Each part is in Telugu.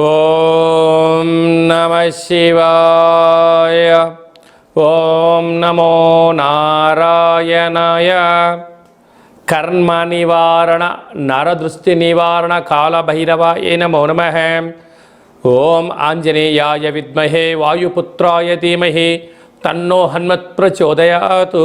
ఓం నమ శివాయ ఓం నమో నారాయణాయ కర్మ నివారణ నరదృష్టి నివారణ కాళభైరవ ఏ నమో నమ ఓం ఆంజనేయాయ విద్మహే వాయుపుత్రాయ ధీమహి తన్నో హన్మత్ ప్రచోదయాతు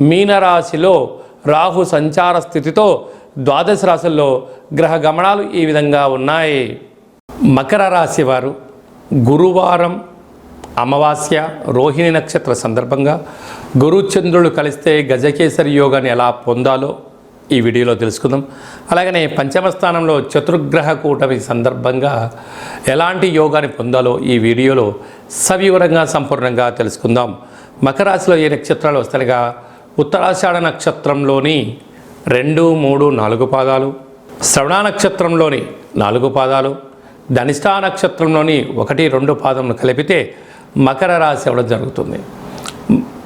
మీనరాశిలో రాహు సంచార స్థితితో ద్వాదశ రాశుల్లో గ్రహ గమనాలు ఈ విధంగా ఉన్నాయి. మకర రాశి వారు గురువారం అమావాస్య రోహిణి నక్షత్ర సందర్భంగా గురుచంద్రుడు కలిస్తే గజకేసరి యోగాన్ని ఎలా పొందాలో ఈ వీడియోలో తెలుసుకుందాం. అలాగనే పంచమ స్థానంలో చతుర్గ్రహ కూటమి సందర్భంగా ఎలాంటి యోగాన్ని పొందాలో ఈ వీడియోలో సవివరంగా సంపూర్ణంగా తెలుసుకుందాం. మకరాశిలో ఏ నక్షత్రాలు వస్తాయిగా? ఉత్తరాషాఢ నక్షత్రంలోని రెండు మూడు నాలుగు పాదాలు శ్రవణ నక్షత్రంలోని నాలుగు పాదాలు ధనిష్టా నక్షత్రంలోని ఒకటి రెండు పాదములు కలిపితే మకర రాశి అవ్వడం జరుగుతుంది.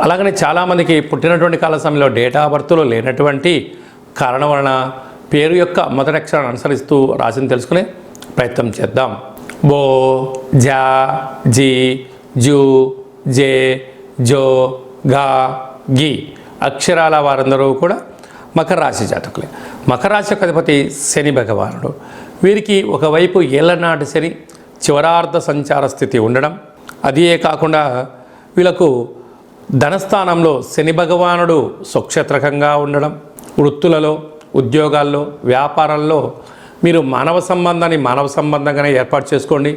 అలాగనే చాలామందికి పుట్టినటువంటి కాల సమయంలో డేటా బర్త్లో లేనటువంటి కారణం వలన పేరు యొక్క మొదటి అక్షరాన్ని అనుసరిస్తూ రాశిని తెలుసుకునే ప్రయత్నం చేద్దాం. బో జా జీ జూ జే జో గా గి అక్షరాల వారందరూ కూడా మకర రాశి జాతకులే. మకర రాశి యొక్క అధిపతి శని భగవానుడు. వీరికి ఒకవైపు ఏళ్ళనాటి శని చివరార్థ సంచార స్థితి ఉండడం. అదే కాకుండా వీళ్ళకు ధనస్థానంలో శని భగవానుడు స్వక్షత్రకంగా ఉండడం. వృత్తులలో ఉద్యోగాల్లో వ్యాపారాల్లో మీరు మానవ సంబంధాన్ని మానవ సంబంధంగానే ఏర్పాటు చేసుకోండి.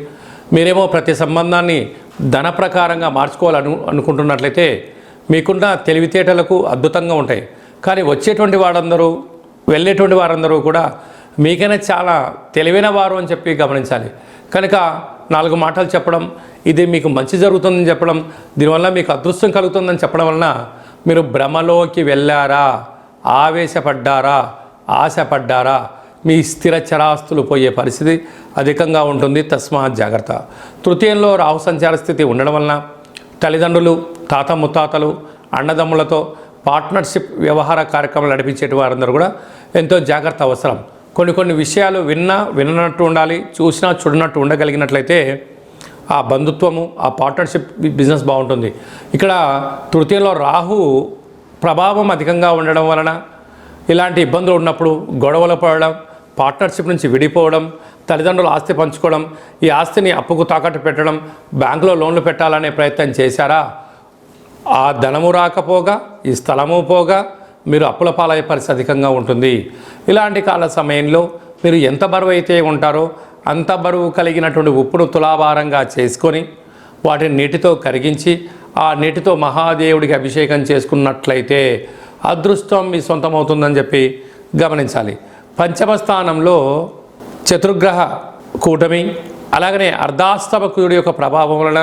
మీరేమో ప్రతి సంబంధాన్ని ధన ప్రకారంగా మార్చుకోవాలను అనుకుంటున్నట్లయితే మీకున్న తెలివితేటలకు అద్భుతంగా ఉంటాయి. కానీ వచ్చేటువంటి వారందరూ వెళ్ళేటువంటి వారందరూ కూడా మీకైనా చాలా తెలివైన వారు అని చెప్పి గమనించాలి. కనుక నాలుగు మాటలు చెప్పడం ఇది మీకు మంచి జరుగుతుందని చెప్పడం దీనివల్ల మీకు అదృష్టం కలుగుతుందని చెప్పడం వలన మీరు భ్రమలోకి వెళ్ళారా? ఆవేశపడ్డారా? ఆశపడ్డారా? మీ స్థిర చరాస్తులు పోయే పరిస్థితి అధికంగా ఉంటుంది. తస్మాత్ జాగ్రత్త. తృతీయంలో రాహు సంచార స్థితి ఉండడం వలన తల్లిదండ్రులు తాత ముత్తాతలు అన్నదమ్ములతో పార్ట్నర్షిప్ వ్యవహార కార్యక్రమాలు నడిపించేటి వారందరూ కూడా ఎంతో జాగ్రత్త అవసరం. కొన్ని కొన్ని విషయాలు విన్నా విననట్టు ఉండాలి చూసినా చూడనట్టు ఉండగలిగినట్లయితే ఆ బంధుత్వము ఆ పార్ట్నర్షిప్ బిజినెస్ బాగుంటుంది. ఇక్కడ తృతీయంలో రాహు ప్రభావం అధికంగా ఉండడం వలన ఇలాంటి ఇబ్బందులు ఉన్నప్పుడు గొడవలు పడడం పార్ట్నర్షిప్ నుంచి విడిపోవడం తల్లిదండ్రులు ఆస్తి పంచుకోవడం ఈ ఆస్తిని అప్పుకు తాకట్టు పెట్టడం బ్యాంకులో లోన్లు పెట్టాలనే ప్రయత్నం చేశారా? ఆ ధనము రాకపోగా ఈ స్థలము పోగా మీరు అప్పుల పాలయ్యే పరిస్థితి అధికంగా ఉంటుంది. ఇలాంటి కాల సమయంలో మీరు ఎంత బరువు అయితే ఉంటారో అంత బరువు కలిగినటువంటి ఉప్పును తులాభారంగా చేసుకొని వాటిని నీటితో కరిగించి ఆ నీటితో మహాదేవుడికి అభిషేకం చేసుకున్నట్లయితే అదృష్టం మీ సొంతమవుతుందని చెప్పి గమనించాలి. పంచమ స్థానంలో చతుర్గ్రహ కూటమి అలాగనే అర్ధాస్తమకుడి యొక్క ప్రభావం వలన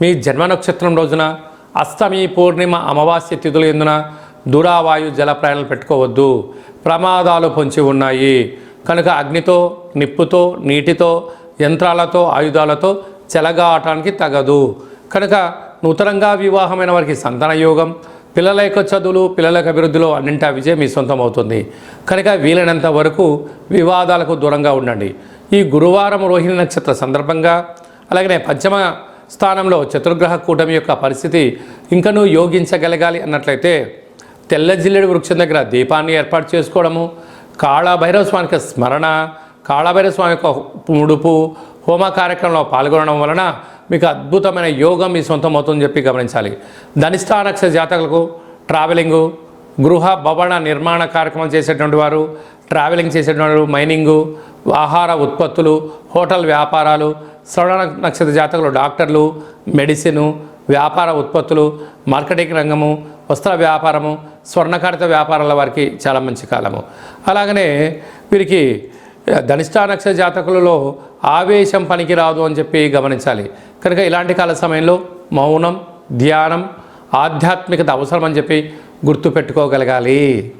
మీ జన్మ నక్షత్రం రోజున అష్టమి పూర్ణిమ అమావాస్య తిథులు ఎందున దూరావాయు జల ప్రయాణాలు పెట్టుకోవద్దు. ప్రమాదాలు పొంచి ఉన్నాయి. కనుక అగ్నితో నిప్పుతో నీటితో యంత్రాలతో ఆయుధాలతో చెలగాటానికి తగదు. కనుక నూతనంగా వివాహమైన వారికి సంతాన యోగం పిల్లల యొక్క చదువులు పిల్లల యొక్క అభివృద్ధిలో అన్నింటా విజయం మీ సొంతం అవుతుంది. కనుక వీలైనంత వరకు వివాదాలకు దూరంగా ఉండండి. ఈ గురువారం రోహిణి నక్షత్ర సందర్భంగా అలాగనే పంచమ స్థానంలో చతుర్గ్రహ కూటమి యొక్క పరిస్థితి ఇంకనూ యోగించగలగాలి అన్నట్లయితే తెల్ల జిల్లెడు వృక్షం దగ్గర దీపాన్ని ఏర్పాటు చేసుకోవడము కాళభైరవ స్వామికి స్మరణ కాళభైరవ స్వామి యొక్క ముడుపు హోమ కార్యక్రమంలో పాల్గొనడం వలన మీకు అద్భుతమైన యోగం మీ సొంతం అవుతుందని చెప్పి గమనించాలి. ధనిష్ఠా జాతకులకు ట్రావెలింగు గృహ భవన నిర్మాణ కార్యక్రమం చేసేటువంటి వారు ట్రావెలింగ్ చేసేటువంటి వారు మైనింగు ఆహార ఉత్పత్తులు హోటల్ వ్యాపారాలు శ్రవణ నక్షత్ర జాతకులు డాక్టర్లు మెడిసిను వ్యాపార ఉత్పత్తులు మార్కెటింగ్ రంగము వస్త్ర వ్యాపారము స్వర్ణకారిత వ్యాపారాల వారికి చాలా మంచి కాలము. అలాగనే వీరికి ధనిష్ఠా నక్షత్ర జాతకులలో ఆవేశం పనికిరాదు అని చెప్పి గమనించాలి. కనుక ఇలాంటి కాల సమయంలో మౌనం ధ్యానం ఆధ్యాత్మికత అవసరం అని చెప్పి గుర్తుపెట్టుకోగలగాలి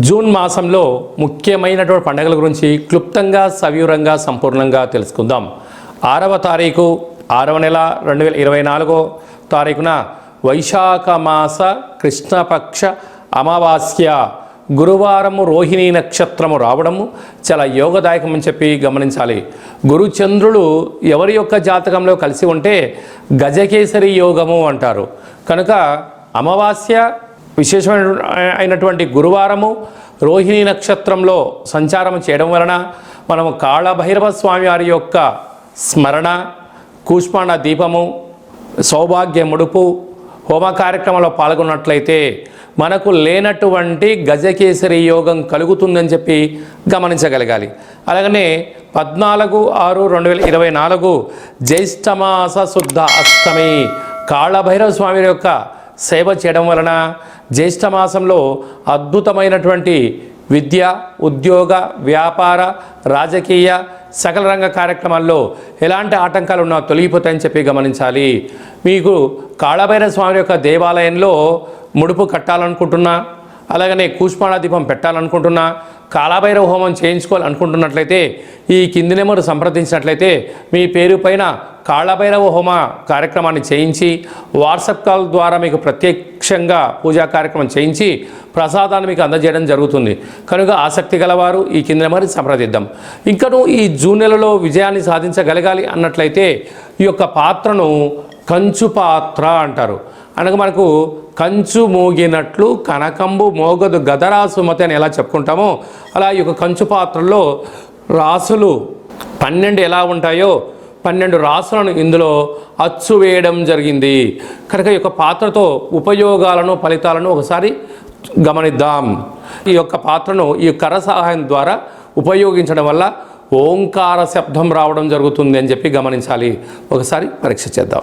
జూన్ మాసంలో ముఖ్యమైనటువంటి పండుగల గురించి క్లుప్తంగా సవివరంగా సంపూర్ణంగా తెలుసుకుందాం. ఆరవ తారీఖు ఆరవ నెల రెండు వేల ఇరవై నాలుగో తారీఖున వైశాఖ మాస కృష్ణపక్ష అమావాస్య. గురువారము రోహిణీ నక్షత్రము రావడము చాలా యోగదాయకం అని చెప్పి గమనించాలి. గురుచంద్రులు ఎవరి యొక్క జాతకంలో కలిసి ఉంటే గజకేసరి యోగము అంటారు. కనుక అమావాస్య విశేషమైన అయినటువంటి గురువారము రోహిణీ నక్షత్రంలో సంచారం చేయడం వలన మనము కాళభైరవ స్వామి వారి యొక్క స్మరణ కూష్మాణ దీపము సౌభాగ్య ముడుపు హోమ కార్యక్రమంలో పాల్గొన్నట్లయితే మనకు లేనటువంటి గజకేసరి యోగం కలుగుతుందని చెప్పి గమనించగలగాలి. అలాగనే పద్నాలుగు ఆరు రెండు వేల ఇరవై నాలుగు జ్యేష్ఠమాస శుద్ధ అష్టమి కాళభైరవ స్వామి యొక్క సేవ చేయడం వలన జ్యేష్ఠమాసంలో అద్భుతమైనటువంటి విద్య ఉద్యోగ వ్యాపార రాజకీయ సకల రంగ కార్యక్రమాల్లో ఎలాంటి ఆటంకాలు ఉన్నా తొలగిపోతాయని చెప్పి గమనించాలి. మీకు కాళభైర స్వామి యొక్క దేవాలయంలో ముడుపు కట్టాలనుకుంటున్నా అలాగనే కూష్మాణ దీపం పెట్టాలనుకుంటున్నా కాలభైరవ హోమం చేయించుకోవాలనుకుంటున్నట్లయితే ఈ కింది నెంబరు సంప్రదించినట్లయితే మీ పేరు పైన కాళభైరవ హోమ కార్యక్రమాన్ని చేయించి వాట్సాప్ కాల్ ద్వారా మీకు ప్రత్యక్షంగా పూజా కార్యక్రమం చేయించి ప్రసాదాన్ని మీకు అందజేయడం జరుగుతుంది. కనుక ఆసక్తి గలవారు ఈ కింద నెంబర్ సంప్రదిద్దాం. ఇంకను ఈ జూన్ నెలలో విజయాన్ని సాధించగలగాలి అన్నట్లయితే ఈ యొక్క పాత్రను కంచు పాత్ర అంటారు. అనగా మనకు కంచు మోగినట్లు కనకంబు మోగదు గదరాసుమతి అని ఎలా చెప్పుకుంటామో అలా ఈ యొక్క కంచు పాత్రలో రాసులు పన్నెండు ఎలా ఉంటాయో పన్నెండు రాసులను ఇందులో అచ్చు వేయడం జరిగింది. కనుక ఈ యొక్క పాత్రతో ఉపయోగాలను ఫలితాలను ఒకసారి గమనిద్దాం. ఈ యొక్క పాత్రను ఈ కర సహాయం ద్వారా ఉపయోగించడం వల్ల ఓంకార శబ్దం రావడం జరుగుతుంది అని చెప్పి గమనించాలి. ఒకసారి పరీక్ష చేద్దాం.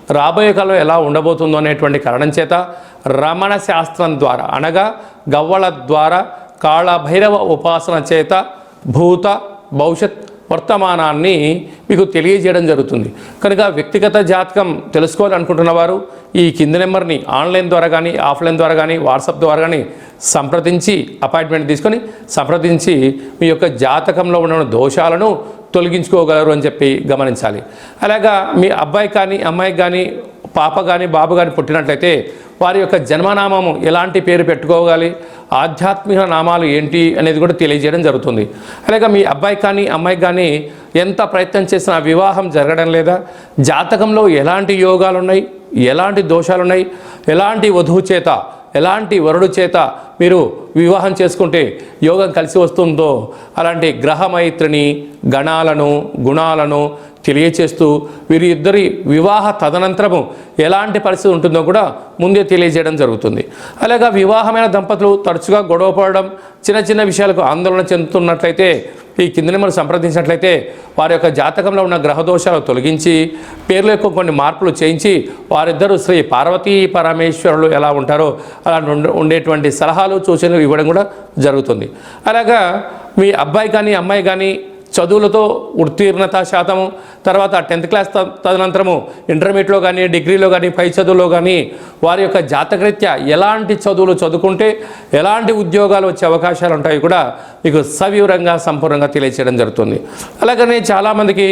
రాబోయే కాలం ఎలా ఉండబోతుందో అనేటువంటి కారణం చేత రమణ శాస్త్రం ద్వారా అనగా గవ్వల ద్వారా కాళభైరవ ఉపాసన చేత భూత భవిష్యత్ వర్తమానాన్ని మీకు తెలియజేయడం జరుగుతుంది. కనుక వ్యక్తిగత జాతకం తెలుసుకోవాలనుకుంటున్న వారు ఈ కింది నెంబర్ని ఆన్లైన్ ద్వారా కానీ ఆఫ్లైన్ ద్వారా కానీ వాట్సాప్ ద్వారా కానీ సంప్రదించి అపాయింట్మెంట్ తీసుకొని సంప్రదించి మీ యొక్క జాతకంలో ఉన్న దోషాలను తొలగించుకోగలరు అని చెప్పి గమనించాలి. అలాగా మీ అబ్బాయి కానీ అమ్మాయికి కానీ పాప కానీ బాబు కానీ పుట్టినట్లయితే వారి యొక్క జన్మనామము ఎలాంటి పేరు పెట్టుకోవాలి ఆధ్యాత్మిక నామాలు ఏంటి అనేది కూడా తెలియజేయడం జరుగుతుంది. అలాగే మీ అబ్బాయి కానీ అమ్మాయి కానీ ఎంత ప్రయత్నం చేసినా వివాహం జరగడం లేదా జాతకంలో ఎలాంటి యోగాలు ఉన్నాయి ఎలాంటి దోషాలు ఉన్నాయి ఎలాంటి వధువు చేత ఎలాంటి వరుడు చేత మీరు వివాహం చేసుకుంటే యోగం కలిసి వస్తుందో అలాంటి గ్రహమైత్రిని గణాలను గుణాలను తెలియచేస్తూ వీరి ఇద్దరి వివాహ తదనంతరము ఎలాంటి పరిస్థితి ఉంటుందో కూడా ముందే తెలియజేయడం జరుగుతుంది. అలాగే వివాహమైన దంపతులు తరచుగా గొడవ పడడం చిన్న చిన్న విషయాలకు ఆందోళన చెందుతున్నట్లయితే ఈ కింద నెంబర్ సంప్రదించినట్లయితే వారి యొక్క జాతకంలో ఉన్న గ్రహదోషాలు తొలగించి పేర్ల యొక్క కొన్ని మార్పులు చేయించి వారిద్దరూ శ్రీ పార్వతీ పరమేశ్వరులు ఎలా ఉంటారో అలా ఉండేటువంటి సలహాలు సూచనలు ఇవ్వడం కూడా జరుగుతుంది. అలాగా మీ అబ్బాయి కానీ అమ్మాయి కానీ చదువులతో ఉత్తీర్ణత శాతము తర్వాత టెన్త్ క్లాస్ త- తదనంతరము ఇంటర్మీడియట్లో కానీ డిగ్రీలో కానీ పై చదువులో కానీ వారి యొక్క జాతకరీత్యా ఎలాంటి చదువులు చదువుకుంటే ఎలాంటి ఉద్యోగాలు వచ్చే అవకాశాలు ఉంటాయి కూడా మీకు సవివరంగా సంపూర్ణంగా తెలియచేయడం జరుగుతుంది. అలాగనే చాలామందికి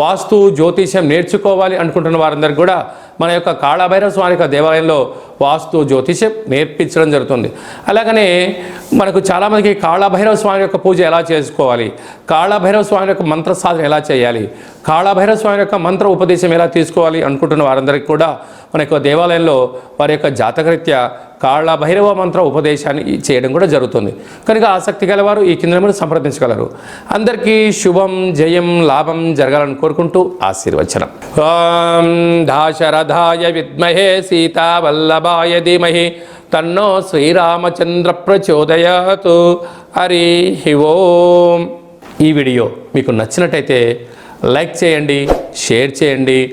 వాస్తు జ్యోతిష్యం నేర్చుకోవాలి అనుకుంటున్న వారందరికీ కూడా మన యొక్క కాళభైరవ స్వామి యొక్క దేవాలయంలో వాస్తు జ్యోతిష్యం నేర్పించడం జరుగుతుంది. అలాగనే మనకు చాలామందికి కాళభైరవ స్వామి యొక్క పూజ ఎలా చేసుకోవాలి? కాళభైరవ స్వామి యొక్క మంత్ర సాధన ఎలా చేయాలి? కాళభైరవ స్వామి యొక్క మంత్ర ఉపదేశం ఎలా తీసుకోవాలి అనుకుంటున్న వారందరికీ కూడా మన యొక్క దేవాలయంలో వారి యొక్క జాతకరీత్యా భైరవ మంత్ర ఉపదేశాన్ని చేయడం కూడా జరుగుతుంది. కనుక ఆసక్తి గలవారు ఈ కింద నెంబర్ సంప్రదించగలరు. అందరికీ శుభం జయం లాభం జరగాలని కోరుకుంటూ ఆశీర్వచనం. ఓం దాశరథాయ విద్మహే సీతావల్లభాయ ధీమహి. తన్నో శ్రీరామచంద్ర ప్రచోదయాతు. హరి ఓం. ఈ వీడియో మీకు నచ్చినట్టయితే లైక్ చేయండి షేర్ చేయండి